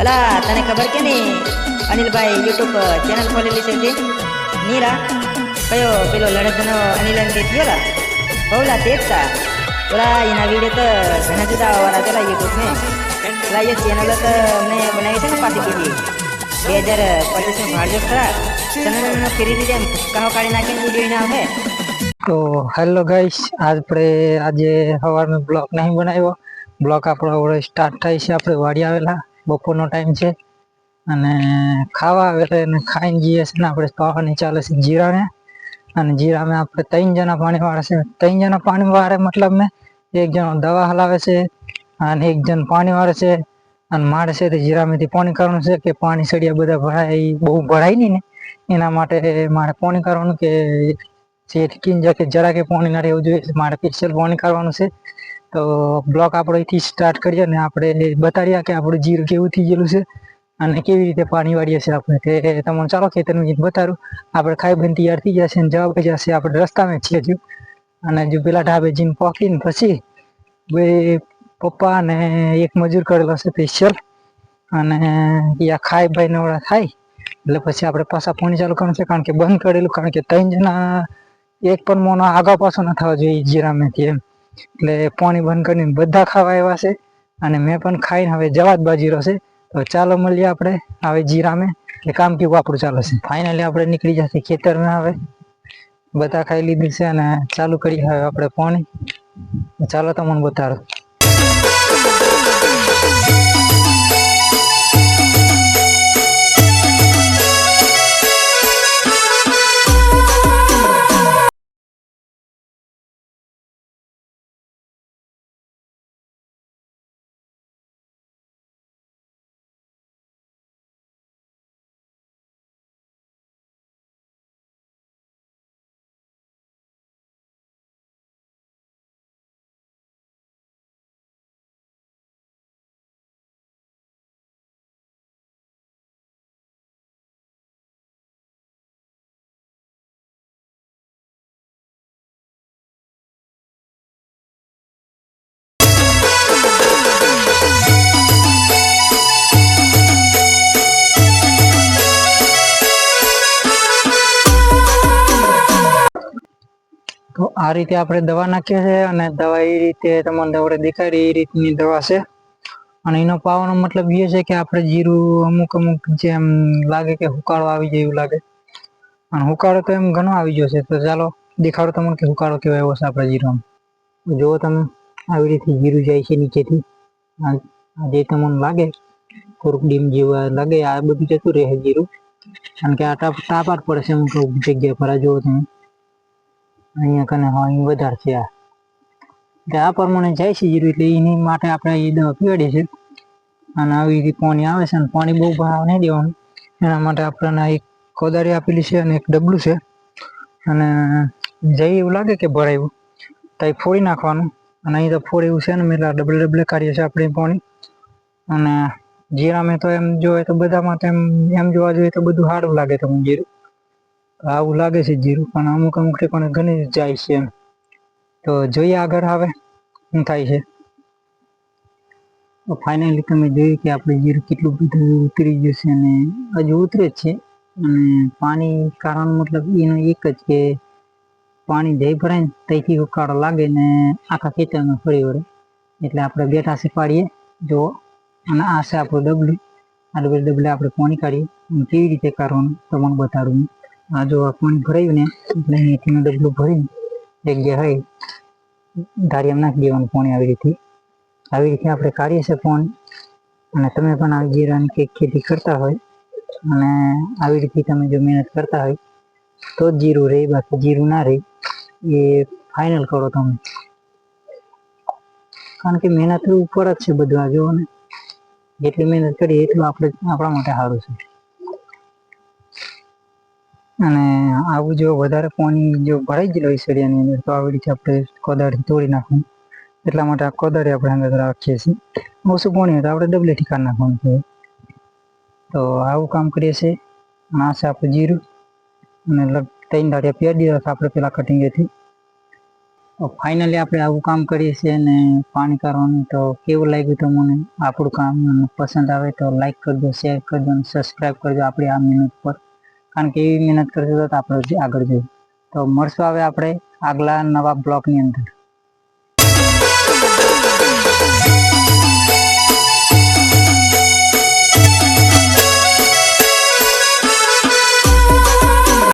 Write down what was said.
અલા, તને ખબર કે નહીં? અનિલભાઈ યુટ્યુબ ચેનલ ખોલેલી છે તે નીરા કયો પેલો લડતનો અનિલ અંતે થયો બહુલા તે ઓલા, એના વીડિયો તો ઘણા જુદા આવવાના પેલા યુટ્યુબને પેલા એ ચેનલ તો અમને બનાવી છે ને પાછી કીધી બે હજાર પચીસમાં ભાડજો ખરા. ચેનલ ફેરી દીધે એમ કાઢી નાખીને વીડિયો ના આવે. તો હેલો ગાઈસ આપણે આજે સવારનો બ્લોગ નહીં બનાવ્યો. બ્લોક આપણો સ્ટાર્ટ થાય છે, આપણે વાડી આવેલા. બપોરનો ટાઈમ છે. અને ખાવા એટલે અને ખાઈને જઈએ છે ને આપણે પાવાની ચાલે છે જીરાને. અને જીરામાં આપણે ત્રણ જણા પાણી વાળે છે. ત્રણ જણા પાણી વાળે મતલબ મેં એક જણો દવા હલાવે છે અને એક જણ પાણી વાળે છે. અને મારે છે તે જીરામાંથી પાણી કરવાનું છે કે પાણી સળિયા બધા ભરાય, બહુ ભરાય નહીં ને. એના માટે મારે પાણી કરવાનું કે જેથી કિંજા કે જરા કે પાણી ના રહેવું જોઈએ, મારે સ્પેશિયલ પાણી કરવાનું છે. તો બ્લોક આપણે અહીંથી સ્ટાર્ટ કરીએ ને આપણે બતાડીએ કે આપણું જીરું કેવું થઈ ગયેલું છે અને કેવી રીતે પાણી વાળીએ છીએ આપણે. તે તમને ચાલો ખેતરનું ગીત બતાડું. આપણે ખાઈ બની તૈયાર થઈ જશે અને જવાબ જશે આપણે રસ્તામાં છીએ હજુ. અને જો પેલા ઢાબે જઈને પહોંચીને પછી બે પપ્પા અને એક મજૂર કરેલો છે સ્પેશિયલ અને યા ખાઈ ભાઈ નવડા થાય. એટલે પછી આપણે પાછા પાણી ચાલુ કરવાનું છે કારણ કે બંધ કરેલું, કારણ કે ત્રણ જણા એક પણ મોનો આગા પાછો ન થવા જોઈએ જીરામેથી એમ. એટલે પાણી બંધ કરીને બધા ખાવા આવ્યા છે. અને મેં પણ ખાઈને હવે જવા જ બાજી રહ્યો છે. તો ચાલો મળીએ આપણે હવે જીરામે એટલે કામ કેવું આપણું ચાલે છે. ફાઇનલી આપણે નીકળી જશે ખેતરમાં હવે. બધા ખાઈ લીધું છે અને ચાલુ કરીએ હવે આપણે પાણી. ચાલો તમને બતાડો. આ રીતે આપણે દવા નાખીએ છે અને દવા એ રીતે તમને આપણે દેખાડી એ રીતની દવા છે. અને એનો પાવાનો મતલબ એ છે કે આપણે જીરું અમુક અમુક જેમ લાગે કે હુકાળો આવી જાય એવું લાગે. અને હુકાળો તો એમ ઘણો આવી ગયો છે. તો ચાલો દેખાડો તમને કે હુકાળો કેવો આવ્યો છે આપણે જીરો જુઓ તમે, આવી રીતે જીરું જાય છે નીચેથી. જે તમને લાગે થોડુંક જેવા લાગે, આ બધું જતું રહે જીરું. કારણ કે આ તાપ તાપ પડે છે અમુક જગ્યા પર આ જુઓ તમે. અહીંયા કને અહીં વધારે છે આ. એટલે આ પ્રમાણે જાય છે જીરું એટલે એની માટે આપણે એ દવા પીવાડીએ છીએ અને આવી રીતે પાણી આવે છે અને પાણી બહુ ભાવ નહીં દેવાનું. એના માટે આપણને એક કોદારી આપેલી છે અને એક ડબલું છે. અને જઈ એવું લાગે કે ભરાયું. તો એ ફોડી નાખવાનું. અને અહીં તો ફોડ એવું છે ને મેં ડબલે ડબલે કાઢીએ છીએ આપણે પાણી. અને જીરામાં તો એમ જોઈએ તો બધામાં તો એમ એમ જોવા જોઈએ તો બધું સારું લાગે તમને જીરું. આવું લાગે છે જીરું, પણ અમુક અમુક ઠેકાણે ઘણી જાય છે એમ. તો જોઈએ આગળ આવે શું થાય છે. તો ફાઇનલી તમે જોયું કે આપણે જીરું કેટલું બધું ઉતરી ગયું અને હજુ ઉતરે જ છે. અને પાણી કારણ મતલબ એનો એક જ કે પાણી જઈ ભરાય ને ત્યાંથી ઉકાળો લાગે ને આખા ખેતરમાં ફરી વળે. એટલે આપણે બેઠા શીખવાડીએ જુઓ. અને આ છે આપણું ડબલું. આ ડબલ ડબલે આપણે પાણી કાઢીએ. કેવી રીતે કરવાનું તમને બતાડું આ જો પાણી ભરાયું ને, એટલે અહીંયાથી મેં ડબલું ભરીને એક જે હોય ધારિયામાં નાખી દેવાનું પાણી આવી રીતે. આવી રીતે આપણે કાઢીએ છીએ ફોન અને તમે પણ આવી જીરાની કંઈક ખેતી કરતા હોય, અને આવી રીતે તમે જો મહેનત કરતા હોય, તો જ જીરું રહે, બાકી જીરું ના રહે, એ ફાઇનલ કરો તમે. કારણ કે મહેનત ઉપર જ છે બધું આ, જુઓ ને. જેટલી મહેનત કરીએ એટલું આપણે, આપણા માટે સારું છે. અને આવું જો વધારે પાણી જો ભરાઈ ગયેલું હોય સળિયાની અંદર, તો આવી રીતે આપણે કોદાળથી તોડી નાખવું એટલા માટે આ કોદાળી આપણે અંદર રાખીએ છીએ. ઓછું પાણી હોય તો આપણે ડબલેથી કાઢી નાખવાનું છે. તો આવું કામ કરીએ છીએ. અને આપણું જીરું અને લગ, ત્રણ દાડિયા પહેરી દીધા હતા આપણે પેલા કટિંગેથી ફાઇનલી આપણે આવું કામ કરીએ છીએ ને પાણી કરવાનું તો કેવું લાગ્યું તમને આપણું કામ? અને પસંદ આવે તો લાઈક કરજો શેર કરજો અને સબસ્ક્રાઈબ કરજો આપણી આ મહેનત પર. કારણ કે એવી મહેનત કરશો તો આપણે આગળ જઈએ. તો મળશું હવે આપણે આગલા નવા બ્લોકની અંદર.